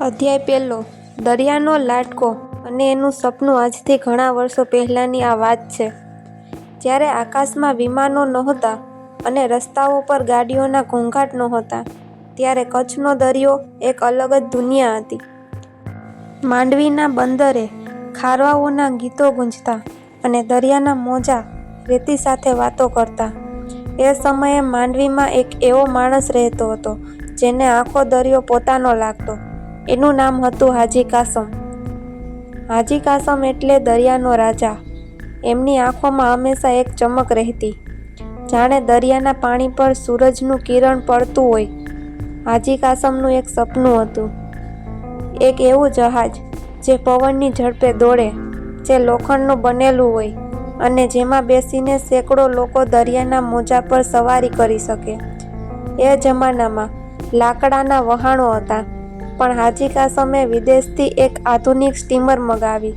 અધ્યાય પહેલો. દરિયાનો લાટકો. અને એનું સપનું આજથી ઘણા વર્ષો પહેલાંની આ વાત છે. જ્યારે આકાશમાં વિમાનો નહોતા અને રસ્તાઓ પર ગાડીઓના ઘોંઘાટ નહોતા, ત્યારે કચ્છનો દરિયો એક અલગ જ દુનિયા હતી. માંડવીના બંદરે ખારવાઓના ગીતો ગુંજતા અને દરિયાના મોજા રેતી સાથે વાતો કરતા. એ સમયે માંડવીમાં એક એવો માણસ રહેતો હતો, જેને આખો દરિયો પોતાનો લાગતો. એનું નામ હતું હાજી કાસમ. હાજી કાસમ એટલે દરિયાનો રાજા. એમની આંખોમાં હંમેશા એક ચમક રહેતી. જાણે દરિયાના પાણી પર સૂરજનું કિરણ પડતું હોય. હાજી કાસમનું એક સપનું હતું. એક એવું જહાજ જે પવનની ઝડપે દોડે, જે લોખંડનું બનેલું હોય અને જેમાં બેસીને સેંકડો લોકો દરિયાના મોજા પર સવારી કરી શકે. એ જમાનામાં લાકડાના વહાણો હતા. પણ હાજી કાસમે વિદેશથી એક આધુનિક સ્ટીમર મગાવી.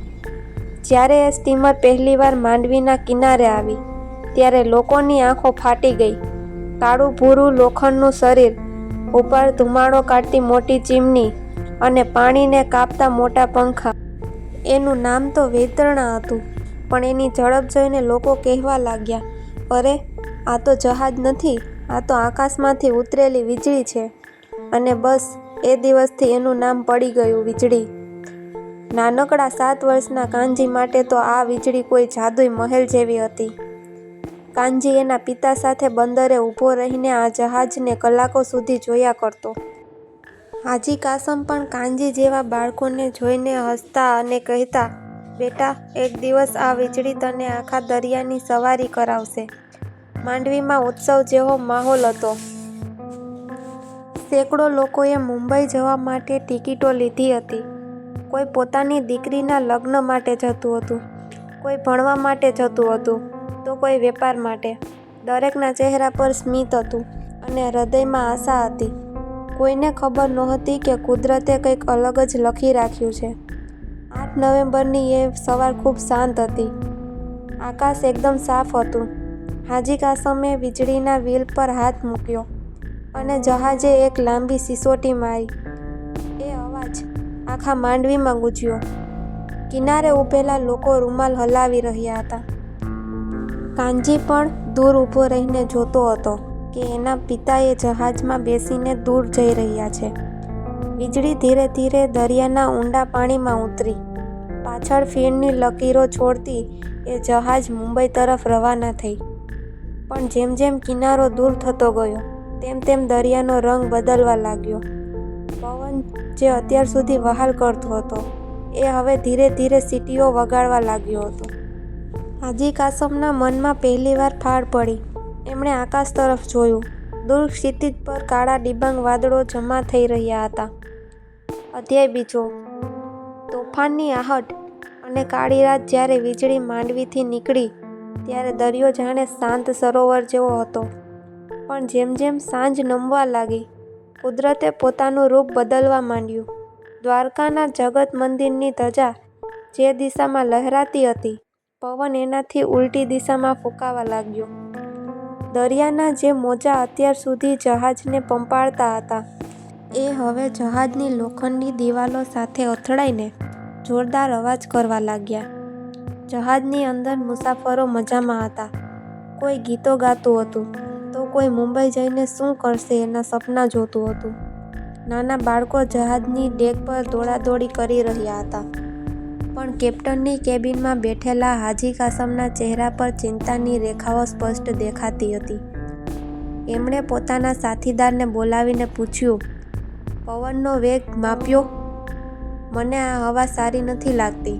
જ્યારે એ સ્ટીમર પહેલીવાર માંડવીના કિનારે આવી, ત્યારે લોકોની આંખો ફાટી ગઈ. કાળું ભૂરું લોખંડનું શરીર, ઉપર ધુમાડો કાઢતી મોટી ચીમની અને પાણીને કાપતા મોટા પંખા. એનું નામ તો વેતરણા હતું, પણ એની ઝડપ જોઈને લોકો કહેવા લાગ્યા, અરે, આ તો જહાજ નથી, આ તો આકાશમાંથી ઉતરેલી વીજળી છે. અને બસ એ દિવસથી એનું નામ પડી ગયું વીજળી. નાનકડા સાત વર્ષના કાનજી માટે તો આ વીજળી કોઈ જાદુઈ મહેલ જેવી હતી. કાનજી એના પિતા સાથે બંદરે ઊભો રહીને આ જહાજને કલાકો સુધી જોયા કરતો. હાજી કાસમ પણ કાનજી જેવા બાળકોને જોઈને હસતા અને કહેતા, બેટા, એક દિવસ આ વીજળી તને આખા દરિયાની સવારી કરાવશે. માંડવીમાં ઉત્સવ જેવો માહોલ હતો. સેંકડો લોકોએ મુંબઈ જવા માટે ટિકિટો લીધી હતી. કોઈ પોતાની દીકરીના લગ્ન માટે જતું હતું, કોઈ ભણવા માટે જતું હતું, તો કોઈ વેપાર માટે. દરેકના ચહેરા પર સ્મિત હતું અને હૃદયમાં આશા હતી. કોઈને ખબર નહોતી કે કુદરતે કંઈક અલગ જ લખી રાખ્યું છે. આઠ નવેમ્બરની એ સવાર ખૂબ શાંત હતી. આકાશ એકદમ સાફ હતું. હાજી કાસમે વીજળીના વ્હીલ પર હાથ મૂક્યો. અને જહાજે એક લાંબી સિસોટી મારી. એ અવાજ આખા માંડવીમાં ગુજ્યો. કિનારે ઊભેલા લોકો રૂમાલ હલાવી રહ્યા હતા. કાનજી પણ દૂર ઊભો રહીને જોતો હતો કે એના પિતાએ જહાજમાં બેસીને દૂર જઈ રહ્યા છે. વીજળી ધીરે ધીરે દરિયાના ઊંડા પાણીમાં ઉતરી. પાછળ ફીણની લકીરો છોડતી એ જહાજ મુંબઈ તરફ રવાના થઈ. પણ જેમ જેમ કિનારો દૂર થતો ગયો તેમ તેમ દરિયાનો રંગ બદલવા લાગ્યો. પવન જે અત્યાર સુધી વહાલ કરતો હતો, એ હવે ધીરે ધીરે સીટીઓ વગાડવા લાગ્યો હતો. હાજી કાસમના મનમાં પહેલીવાર ફાળ પડી. એમણે આકાશ તરફ જોયું. દૂર ક્ષિતિજ પર કાળા ડિબાંગ વાદળો જમા થઈ રહ્યા હતા. અધ્યાય બીજો. તોફાનની આહટ અને કાળી રાત જ્યારે વીજળી માંડવીથી નીકળી, ત્યારે દરિયો જાણે શાંત સરોવર જેવો હતો. પણ જેમ જેમ સાંજ નમવા લાગી, કુદરતે પોતાનું રૂપ બદલવા માંડ્યું. દ્વારકાના જગત મંદિરની ધજા જે દિશામાં લહેરાતી હતી, પવન એનાથી ઉલટી દિશામાં ફૂંકાવા લાગ્યો. દરિયાના જે મોજા અત્યાર સુધી જહાજને પંપાળતા હતા, એ હવે જહાજની લોખંડની દિવાલો સાથે અથડાઈને જોરદાર અવાજ કરવા લાગ્યા. જહાજની અંદર મુસાફરો મજામાં હતા. કોઈ ગીતો ગાતું હતું. તો કોઈ મુંબઈ જઈને શું કરશે એના સપના જોતું હતું. નાના બાળકો જહાજની ડેક પર દોડાદોડી કરી રહ્યા હતા. પણ કેપ્ટનની કેબિનમાં બેઠેલા હાજી કાસમના ચહેરા પર ચિંતાની રેખાઓ સ્પષ્ટ દેખાતી હતી. એમણે પોતાના સાથીદારને બોલાવીને પૂછ્યું, પવનનો વેગ માપ્યો? મને આ હવા સારી નથી લાગતી.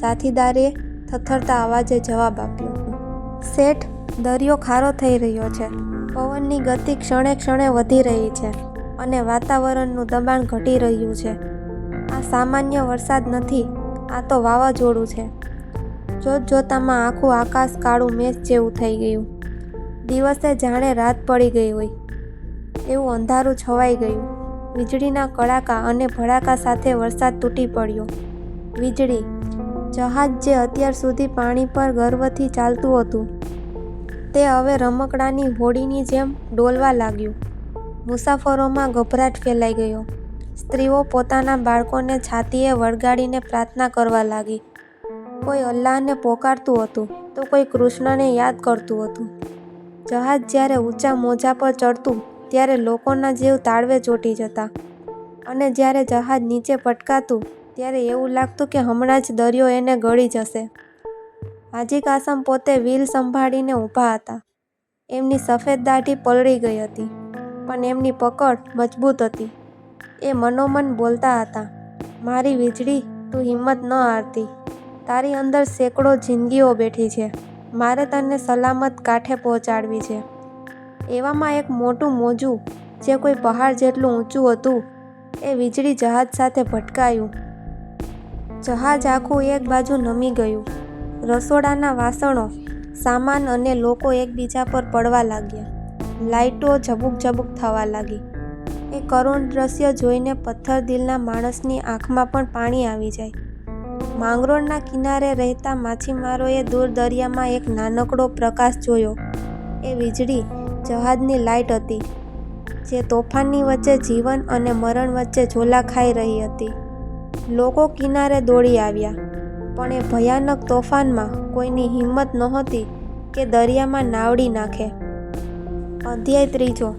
સાથીદારે થથરતા અવાજે જવાબ આપ્યો, શેઠ દરિયો ખારો થઈ રહ્યો છે. પવનની ગતિ ક્ષણે ક્ષણે વધી રહી છે અને વાતાવરણનું દબાણ ઘટી રહ્યું છે. આ સામાન્ય વરસાદ નથી, આ તો વાવાઝોડું છે. જોત જોતામાં આખું આકાશ કાળું મેઘ જેવું થઈ ગયું. દિવસે જાણે રાત પડી ગઈ હોય. એવું અંધારું છવાઈ ગયું. વીજળીના કડાકા અને ભડાકા સાથે વરસાદ તૂટી પડ્યો. વીજળી, જહાજ જે અત્યાર સુધી પાણી પર ગર્વથી ચાલતું હતું તે હવે રમકડાની હોડીની જેમ ડોલવા લાગ્યું. મુસાફરોમાં ગભરાટ ફેલાઈ ગયો. સ્ત્રીઓ પોતાના બાળકોને છાતીએ વળગાડીને પ્રાર્થના કરવા લાગી. કોઈ અલ્લાહને પોકારતું હતું તો કોઈ કૃષ્ણને યાદ કરતું હતું. જહાજ જ્યારે ઊંચા મોજા પર ચડતું ત્યારે લોકોના જીવ તાળવે ચોંટી જતા. અને જ્યારે જહાજ નીચે પટકાતું ત્યારે એવું લાગતું કે હમણાં જ દરિયો એને ગળી જશે. હાજી કાસમ પોતે વ્હીલ સંભાળીને ઊભા હતા. એમની સફેદ દાઢી પલળી ગઈ હતી, પણ એમની પકડ મજબૂત હતી. એ મનોમન બોલતા હતા, મારી વીજળી, તું હિંમત ન હારતી. તારી અંદર સેંકડો જિંદગીઓ બેઠી છે. મારે તને સલામત કાંઠે પહોંચાડવી છે. એવામાં એક મોટું મોજું, જે કોઈ પહાડ જેટલું ઊંચું હતું, એ વીજળી જહાજ સાથે ભટકાયું. જહાજ આખું એક બાજુ નમી ગયું. રસોડાના વાસણો સામાન અને લોકો એકબીજા પર પડવા લાગ્યા. લાઇટો ઝબુક ઝબુક થવા લાગી. એ કરુણ દ્રશ્ય જોઈને પથ્થર દિલના માણસની આંખમાં પણ પાણી આવી જાય. માંગરોળના કિનારે રહેતા માછીમારોએ દૂર દરિયામાં એક નાનકડો પ્રકાશ જોયો. એ વીજળી જહાજની લાઇટ હતી, જે તોફાનની વચ્ચે જીવન અને મરણ વચ્ચે ઝોલા ખાઈ રહી હતી. લોકો કિનારે દોડી આવ્યા. પણ એ ભયાનક તોફાનમાં કોઈની હિંમત નહોતી કે દરિયામાં નાવડી નાખે. અધ્યાય ત્રીજો.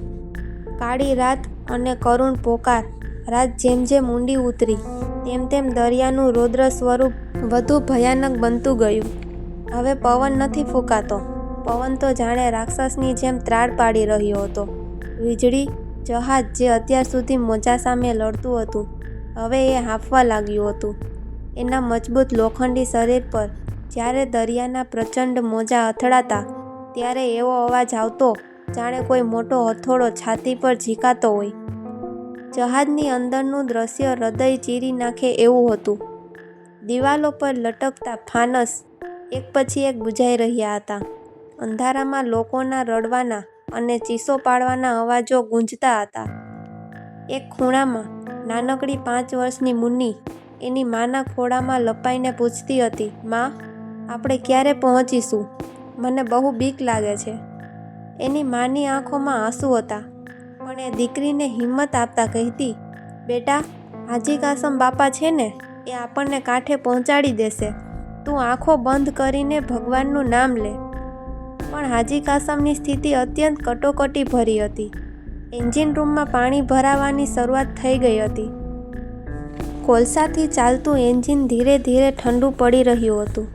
કાળી રાત અને કરુણ પોકાર. રાત જેમ જેમ ઊંડી ઉતરી, તેમ તેમ દરિયાનું રૌદ્ર સ્વરૂપ વધુ ભયાનક બનતું ગયું. હવે પવન નથી ફૂંકાતો. પવન તો જાણે રાક્ષસની જેમ ત્રાળ પાડી રહ્યો હતો. વીજળી, જહાજ જે અત્યાર સુધી મોજા સામે લડતું હતું, હવે એ હાંફવા લાગ્યું હતું. એના મજબૂત લોખંડી શરીર પર જ્યારે દરિયાના પ્રચંડ મોજા અથડાતા, ત્યારે એવો અવાજ આવતો જાણે કોઈ મોટો હથોડો છાતી પર ઝીકાતો હોય. જહાજની અંદરનું દ્રશ્ય હૃદય ચીરી નાખે એવું હતું. દિવાલો પર લટકતા ફાનસ એક પછી એક બુજાઈ રહ્યા હતા. અંધારામાં લોકોના રડવાના અને ચીસો પાડવાના અવાજો ગુંજતા હતા. એક ખૂણામાં નાનકડી પાંચ વર્ષની મુન્ની એની માના ખોળામાં લપાઈને પૂછતી હતી, માં, આપણે ક્યારે પહોંચીશું? મને બહુ બીક લાગે છે. એની માની આંખોમાં આંસુ હતા, પણ એ દીકરીને હિંમત આપતા કહેતી, બેટા હાજી કાસમ બાપા છે ને, એ આપણને કાંઠે પહોંચાડી દેશે. તું આંખો બંધ કરીને ભગવાનનું નામ લે. પણ હાજી કાસમની સ્થિતિ અત્યંત કટોકટી ભરી હતી. એન્જિન રૂમમાં પાણી ભરાવાની શરૂઆત થઈ ગઈ હતી. કોલસાથી ચાલતું એન્જિન ધીરે ધીરે ઠંડુ પડી રહ્યું હતું.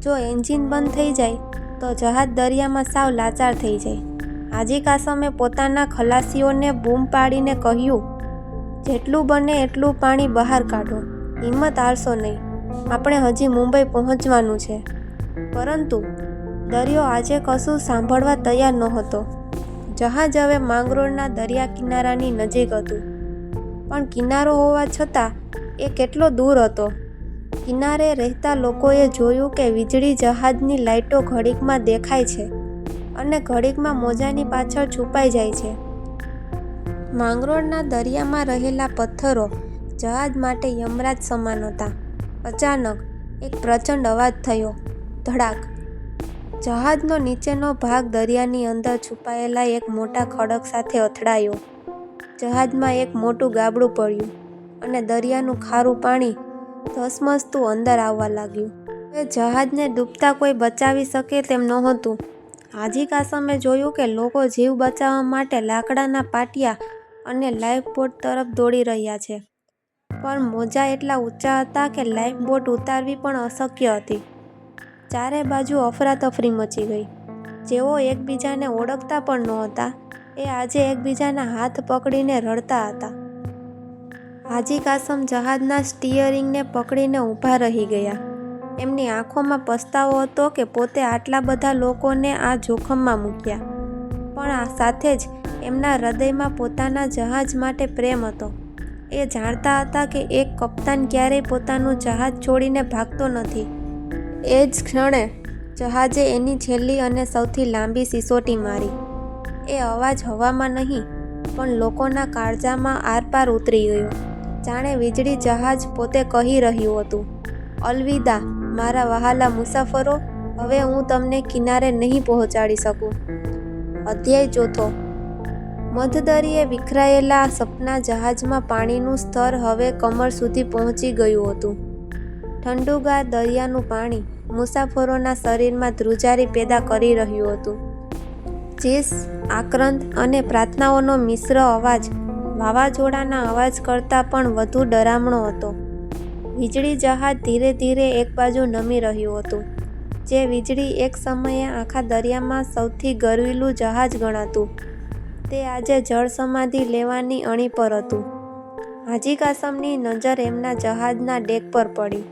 જો એન્જિન બંધ થઈ જાય, તો જહાજ દરિયામાં સાવ લાચાર થઈ જાય. હાજી કાસમે પોતાના ખલાસીઓને બૂમ પાડીને કહ્યું, જેટલું બને એટલું પાણી બહાર કાઢો. હિંમત હારશો નહીં. આપણે હજી મુંબઈ પહોંચવાનું છે. પરંતુ દરિયો આજે કશું સાંભળવા તૈયાર નહોતો. જહાજ હવે માંગરોળના દરિયા કિનારાની નજીક હતું. પણ કિનારો હોવા છતાં એ કેટલો દૂર હતો? કિનારે રહેતા લોકોએ જોયું કે વીજળી જહાજની લાઇટો ઘડીકમાં દેખાય છે અને ઘડીકમાં મોજાની પાછળ છુપાઈ જાય છે. માંગરોળના દરિયામાં રહેલા પથ્થરો જહાજ માટે યમરાજ સમાન હતા. અચાનક એક પ્રચંડ અવાજ થયો, ધડાક. જહાજનો નીચેનો ભાગ દરિયાની અંદર છુપાયેલા એક મોટા ખડક સાથે અથડાયો. જહાજમાં એક મોટું ગાબડું પડ્યું. અને દરિયાનું ખારું પાણી ધસમસતું અંદર આવવા લાગ્યું. એ જહાજને ડૂબતા કોઈ બચાવી શકે તેમ નહોતું. હાજી કાસમે જોયું કે લોકો જીવ બચાવવા માટે લાકડાના પાટિયા અને લાઈફ બોટ તરફ દોડી રહ્યા છે. પણ મોજા એટલા ઊંચા હતા કે લાઈફ બોટ ઉતારવી પણ અશક્ય હતી. ચારે બાજુ અફરાતફરી મચી ગઈ. જેઓ એકબીજાને ઓળખતા પણ નહોતા. એ આજે એકબીજાના હાથ પકડીને રડતા હતા. હાજી કાસમ જહાજના સ્ટીયરિંગને પકડીને ઊભા રહી ગયા. એમની આંખોમાં પસ્તાવો હતો કે પોતે આટલા બધા લોકોને આ જોખમમાં મૂક્યા. પણ આ સાથે જ એમના હૃદયમાં પોતાના જહાજ માટે પ્રેમ હતો. એ જાણતા હતા કે એક કપ્તાન ક્યારેય પોતાનું જહાજ છોડીને ભાગતો નથી. એ જ ક્ષણે જહાજે એની છેલ્લી અને સૌથી લાંબી સિસોટી મારી. એ અવાજ હવામાં નહીં, પણ લોકોના કાળજામાં આરપાર ઉતરી ગયો. જાણે વીજળી જહાજ પોતે કહી રહ્યું હતું, અલવિદા, મારા વહાલા મુસાફરો, હવે હું તમને કિનારે નહીં પહોંચાડી શકું. અધ્યાય ચોથો. મધદરીએ વિખરાયેલા સપના જહાજમાં પાણીનું સ્તર હવે કમર સુધી પહોંચી ગયું હતું. ઠંડુગાર દરિયાનું પાણી મુસાફરોના શરીરમાં ધ્રુજારી પેદા કરી રહ્યું હતું. ચીસ, આક્રંદ અને પ્રાર્થનાઓનો મિશ્ર અવાજ વાવાઝોડાના અવાજ કરતાં પણ વધુ ડરામણો હતો. વીજળી જહાજ ધીરે ધીરે એક બાજુ નમી રહ્યું હતું, જે વીજળી એક સમયે આખા દરિયામાં સૌથી ગરવીલું જહાજ ગણાતું. તે આજે જળ સમાધિ લેવાની અણી પર હતું. હાજી કાસમની નજર એમના જહાજના ડેક પર પડી.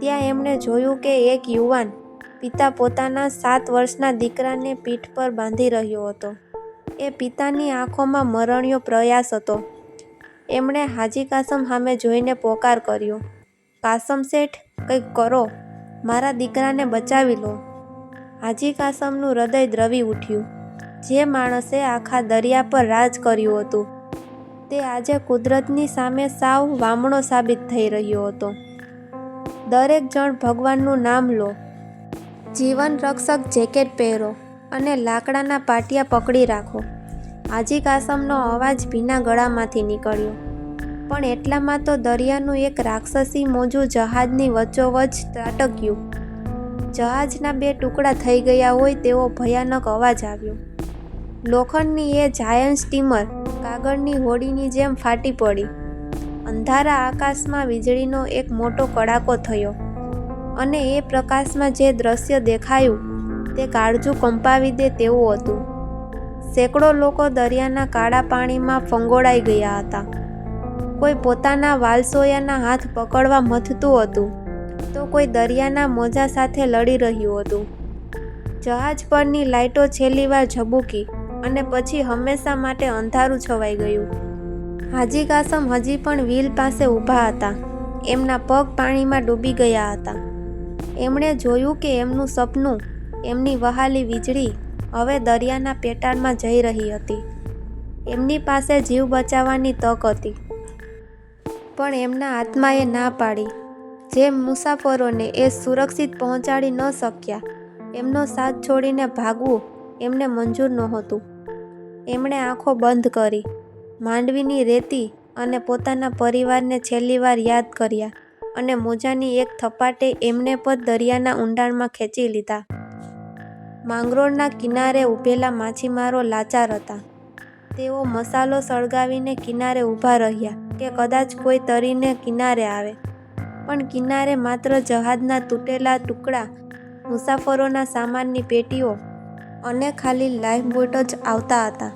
ત્યાં એમણે જોયું કે એક યુવાન પિતા પોતાના સાત વર્ષના દીકરાને પીઠ પર બાંધી રહ્યો હતો. એ પિતાની આંખોમાં મરણ્યો પ્રયાસ હતો. એમણે હાજી કાસમ સામે જોઈને પોકાર કર્યો. કાસમ શેઠ, કંઈક કરો. મારા દીકરાને બચાવી લો. હાજી કાસમનું હૃદય દ્રવી ઉઠ્યું. જે માણસે આખા દરિયા પર રાજ કર્યું હતું. તે આજે કુદરતની સામે સાવ વામણો સાબિત થઈ રહ્યો હતો. દરેક જણ ભગવાનનું નામ લો. જીવન રક્ષક જેકેટ પહેરો. અને લાકડાના પાટિયા પકડી રાખો. હાજી કાસમનો અવાજ ભીના ગળામાંથી નીકળ્યો. પણ એટલામાં તો દરિયાનું એક રાક્ષસી મોજું જહાજની વચ્ચોવચ ત્રાટક્યું. જહાજના બે ટુકડા થઈ ગયા હોય તેવો ભયાનક અવાજ આવ્યો. લોખંડની એ જાયન્ટ સ્ટીમર કાગળની હોડીની જેમ ફાટી પડી. અંધારા આકાશમાં વીજળીનો એક મોટો કડાકો થયો. અને એ પ્રકાશમાં જે દ્રશ્ય દેખાયું તે કાળજું કંપાવી દે તેવું હતું. સેંકડો લોકો દરિયાના કાળા પાણીમાં ફંગોળાઈ ગયા હતા. કોઈ પોતાના વાલસોયાના હાથ પકડવા મથતું હતું તો કોઈ દરિયાના મોજા સાથે લડી રહ્યું હતું. જહાજ પરની લાઇટો છેલ્લીવાર ઝબૂકી અને પછી હંમેશા માટે અંધારું છવાઈ ગયું. હાજી કાસમ હજી પણ વ્હીલ પાસે ઊભા હતા. એમના પગ પાણીમાં ડૂબી ગયા હતા. એમણે જોયું કે એમનું સપનું એમની વહાલી વીજળી હવે દરિયાના પેટાળમાં જઈ રહી હતી. એમની પાસે જીવ બચાવવાની તક હતી. પણ એમના આત્માએ ના પાડી. જે મુસાફરોને એ સુરક્ષિત પહોંચાડી ન શક્યા, એમનો સાથ છોડીને ભાગવું એમને મંજૂર નહોતું. એમણે આંખો બંધ કરી, માંડવીની રેતી અને પોતાના પરિવારને છેલ્લીવાર યાદ કર્યા અને મોજાની એક થપાટે એમને પણ દરિયાના ઊંડાણમાં ખેંચી લીધા. માંગરોળના કિનારે ઊભેલા માછીમારો લાચાર હતા. તેઓ મસાલો સળગાવીને કિનારે ઊભા રહ્યા કે કદાચ કોઈ તરીને કિનારે આવે. પણ કિનારે માત્ર જહાજના તૂટેલા ટુકડા, મુસાફરોના સામાનની પેટીઓ અને ખાલી લાઈફબોટ જ આવતા હતા.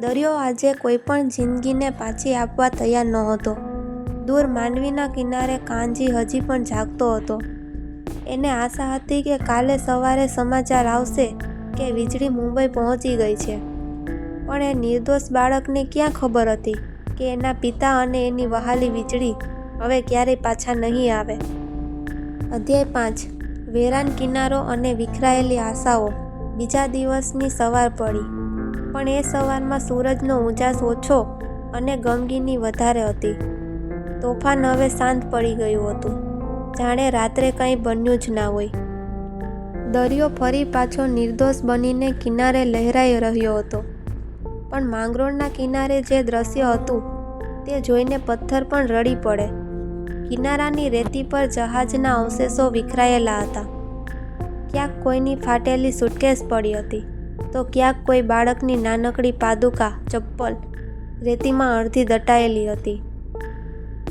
દરિયો આજે કોઈ પણ જિંદગીને પાછી આપવા તૈયાર નહોતો. દૂર માંડવીના કિનારે કાનજી હજી પણ જાગતો હતો. એને આશા હતી કે કાલે સવારે સમાચાર આવશે કે વીજળી મુંબઈ પહોંચી ગઈ છે. પણ એ નિર્દોષ બાળકને ક્યાં ખબર હતી કે એના પિતા અને એની વહાલી વીજળી હવે ક્યારેય પાછા નહીં આવે? અધ્યાય પાંચ. વેરાન કિનારો અને વિખરાયેલી આશાઓ. બીજા દિવસની સવાર પડી. પણ એ સવારમાં સૂરજનો ઉજાસ ઓછો અને ગમગીની વધારે હતી. તોફાન હવે શાંત પડી ગયું હતું. જાણે રાત્રે કંઈ બન્યું જ ના હોય. દરિયો ફરી પાછો નિર્દોષ બનીને કિનારે લહેરાઈ રહ્યો હતો. પણ માંગરોળના કિનારે જે દ્રશ્ય હતું, તે જોઈને પથ્થર પણ રડી પડે. કિનારાની રેતી પર જહાજના અવશેષો વિખરાયેલા હતા. ક્યાંક કોઈની ફાટેલી સુટકેસ પડી હતી, તો ક્યાંક કોઈ બાળકની નાનકડી પાદુકા ચપ્પલ રેતીમાં અડધી દટાયેલી હતી.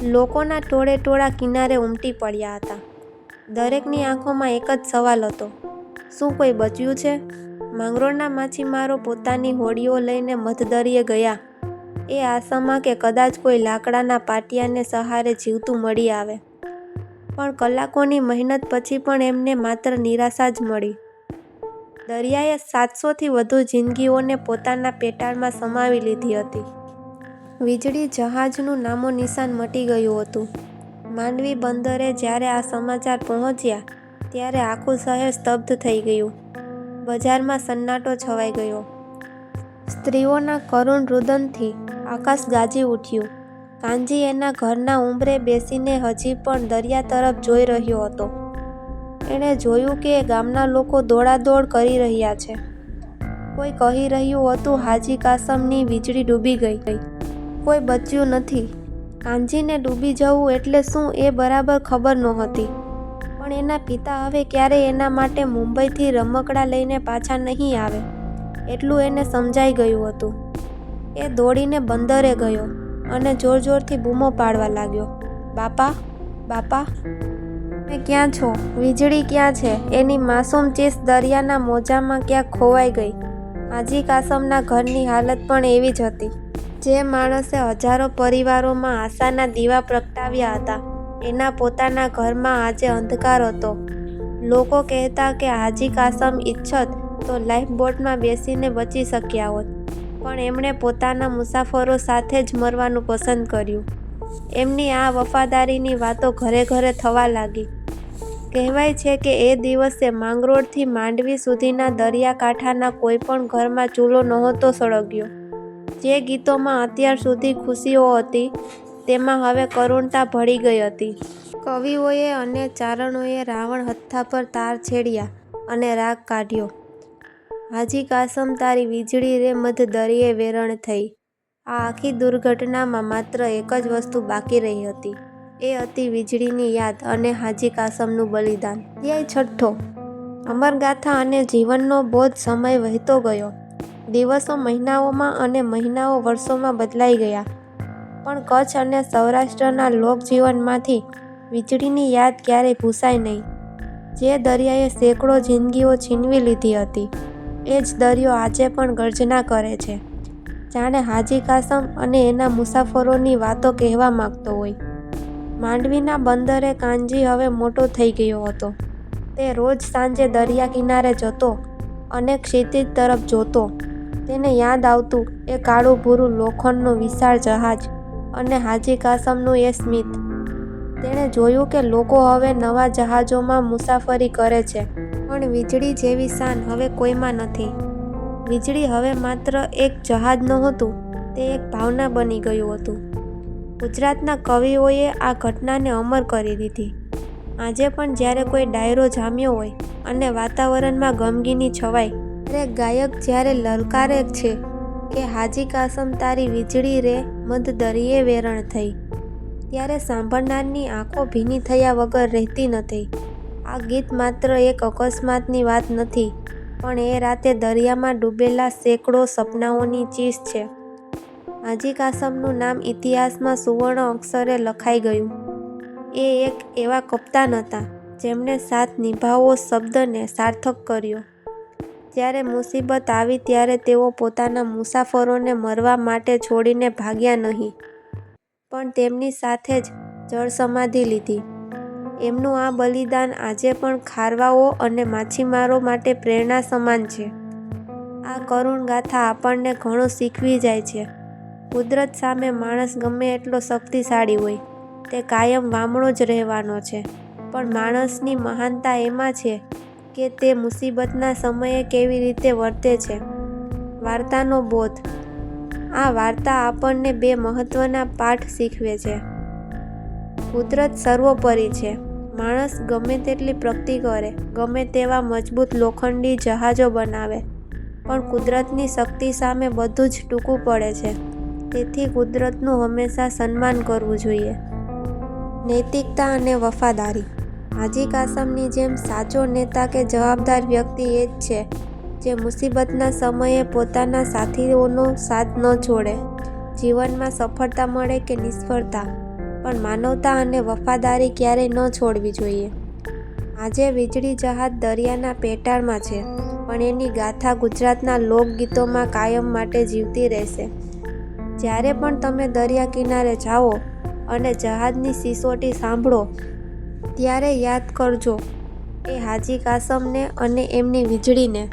લોકોના ટોળે ટોળા કિનારે ઉમટી પડ્યા હતા. દરેકની આંખોમાં એક જ સવાલ હતો. શું કોઈ બચ્યું છે? માંગરોળના માછીમારો પોતાની હોડીઓ લઈને મધદરિયે ગયા. એ આશામાં કે કદાચ કોઈ લાકડાના પાટિયાને સહારે જીવતું મળી આવે. પણ કલાકોની મહેનત પછી પણ એમને માત્ર નિરાશા જ મળી. દરિયાએ સાતસોથી વધુ જિંદગીઓને પોતાના પેટાળમાં સમાવી લીધી હતી. વીજળી જહાજનું નામો નિશાન મટી ગયું હતું. માંડવી બંદરે જ્યારે આ સમાચાર પહોંચ્યા, ત્યારે આખું શહેર સ્તબ્ધ થઈ ગયું. બજારમાં સન્નાટો છવાઈ ગયો. સ્ત્રીઓના કરુણ રુદનથી આકાશ ગાજી ઉઠ્યું. કાનજી એના ઘરના ઉંબરે બેસીને હજી પણ દરિયા તરફ જોઈ રહ્યો હતો. એણે જોયું કે ગામના લોકો દોડાદોડ કરી રહ્યા છે. કોઈ કહી રહ્યું હતું, હાજી કાસમની વીજળી ડૂબી ગઈ ગઈ. કોઈ બચ્યું નથી. કાંજીને ડૂબી જવું એટલે શું એ બરાબર ખબર નહોતી. પણ એના પિતા હવે ક્યારેય એના માટે મુંબઈથી રમકડા લઈને પાછા નહીં આવે. એટલું એને સમજાઈ ગયું હતું. એ દોડીને બંદરે ગયો અને જોર જોરથી બૂમો પાડવા લાગ્યો. બાપા બાપા, તમે ક્યાં છો? વીજળી ક્યાં છે? એની માસૂમ ચીસ દરિયાના મોજામાં ક્યાંક ખોવાઈ ગઈ. હાજી કાસમના ઘરની હાલત પણ એવી જ હતી. જે માણસે હજારો પરિવારોમાં આશાના દીવા પ્રગટાવ્યા હતા, એના પોતાના ઘરમાં આજે અંધકાર હતો. લોકો કહેતા કે હાજી કાસમ ઈચ્છત તો લાઈફ બોટમાં બેસીને બચી શક્યા હોત, પણ એમણે પોતાના મુસાફરો સાથે જ મરવાનું પસંદ કર્યું. એમની આ વફાદારીની વાતો ઘરે ઘરે થવા લાગી. કહેવાય છે કે એ દિવસે માંગરોળથી માંડવી સુધીના દરિયાકાંઠાના કોઈ પણ ઘરમાં ચૂલો નહોતો સળગ્યો. જે ગીતોમાં અત્યાર સુધી ખુશીઓ હતી, તેમાં હવે કરુણતા ભળી ગઈ હતી. કવિઓએ અને ચારણોએ રાવણ હથ્થા પર તાર છેડ્યા અને રાગ કાઢ્યો. હાજી કાસમ, તારી વીજળી રે મધ દરિયે વેરણ થઈ. આ આખી દુર્ઘટનામાં માત્ર એક જ વસ્તુ બાકી રહી હતી. એ હતી વીજળીની યાદ અને હાજી કાસમનું બલિદાન. ધ્યેય છઠ્ઠો. અમરગાથા અને જીવનનો બોધ સમય વહેતો ગયો. દિવસો મહિનાઓમાં અને મહિનાઓ વર્ષોમાં બદલાઈ ગયા. પણ કચ્છ અને સૌરાષ્ટ્રના લોકજીવનમાંથી વીજળીની યાદ ક્યારેય ભૂસાય નહીં. જે દરિયાએ સેંકડો જિંદગીઓ છીનવી લીધી હતી, એ જ દરિયો આજે પણ ગર્જના કરે છે. જાણે હાજી કાસમ અને એના મુસાફરોની વાતો કહેવા માગતો હોય. માંડવીના બંદરે કાનજી હવે મોટો થઈ ગયો હતો. તે રોજ સાંજે દરિયા કિનારે જતો અને ક્ષિતિજ તરફ જોતો. તેને યાદ આવતું એ કાળું ભૂરું લોખંડનું વિશાળ જહાજ અને હાજી કાસમનું એ સ્મિત. તેણે જોયું કે લોકો હવે નવા જહાજોમાં મુસાફરી કરે છે, પણ વીજળી જેવી શાન હવે કોઈમાં નથી. વીજળી હવે માત્ર એક જહાજ નહોતું તે એક ભાવના બની ગયું હતું. ગુજરાતના કવિઓએ આ ઘટનાને અમર કરી દીધી. આજે પણ જ્યારે કોઈ ડાયરો જામ્યો હોય અને વાતાવરણમાં ગમગીની છવાય ત્યારે ગાયક જ્યારે લલકારે છે કે હાજી કાસમ તારી વીજળી રે, મધ દરિયે વેરણ થઈ. ત્યારે સાંભળનારની આંખો ભીની થયા વગર રહેતી નથી. આ ગીત માત્ર એક અકસ્માતની વાત નથી, પણ એ રાતે દરિયામાં ડૂબેલા સેંકડો સપનાઓની ચીજ છે. હાજી કાસમનું નામ ઇતિહાસમાં સુવર્ણ અક્ષરે લખાઈ ગયું. એ એક એવા કપ્તાન હતા જેમણે સાથ નિભાવો શબ્દને સાર્થક કર્યો. જ્યારે મુસીબત આવી ત્યારે તેઓ પોતાના મુસાફરોને મરવા માટે છોડીને ભાગ્યા નહીં. પણ તેમની સાથે જ જળ સમાધિ લીધી. એમનું આ બલિદાન આજે પણ ખારવાઓ અને માછીમારો માટે પ્રેરણા સમાન છે. આ કરુણ ગાથા આપણને ઘણું શીખવી જાય છે. કુદરત સામે માણસ ગમે એટલો શક્તિશાળી હોય, તે કાયમ વામણો જ રહેવાનો છે. પણ માણસની મહાનતા એમાં છે કે તે મુસીબતના સમયે કેવી રીતે વર્તે છે? વાર્તાનો બોધ. આ વાર્તા આપણને બે મહત્ત્વના પાઠ શીખવે છે. કુદરત સર્વોપરી છે. માણસ ગમે તેટલી પ્રગતિ કરે, ગમે તેવા મજબૂત લોખંડી જહાજો બનાવે, પણ કુદરતની શક્તિ સામે બધું જ ટૂંકું પડે છે. તેથી કુદરતનું હંમેશા સન્માન કરવું જોઈએ. નૈતિકતા અને વફાદારી. હાજી કાસમની જેમ સાચો નેતા કે જવાબદાર વ્યક્તિ એ જ છે, જે મુસીબતના સમયે પોતાના સાથીઓનો સાથ ન છોડે. જીવનમાં સફળતા મળે કે નિષ્ફળતા, પણ માનવતા અને વફાદારી ક્યારેય ન છોડવી જોઈએ. આજે વીજળી જહાજ દરિયાના પેટાળમાં છે, પણ એની ગાથા ગુજરાતના લોકગીતોમાં કાયમ માટે જીવતી રહેશે. જ્યારે પણ તમે દરિયા કિનારે જાઓ અને જહાજની સિસોટી સાંભળો ત્યારે યાદ કરજો એ હાજી કાસમને અને એમની વીજળીને.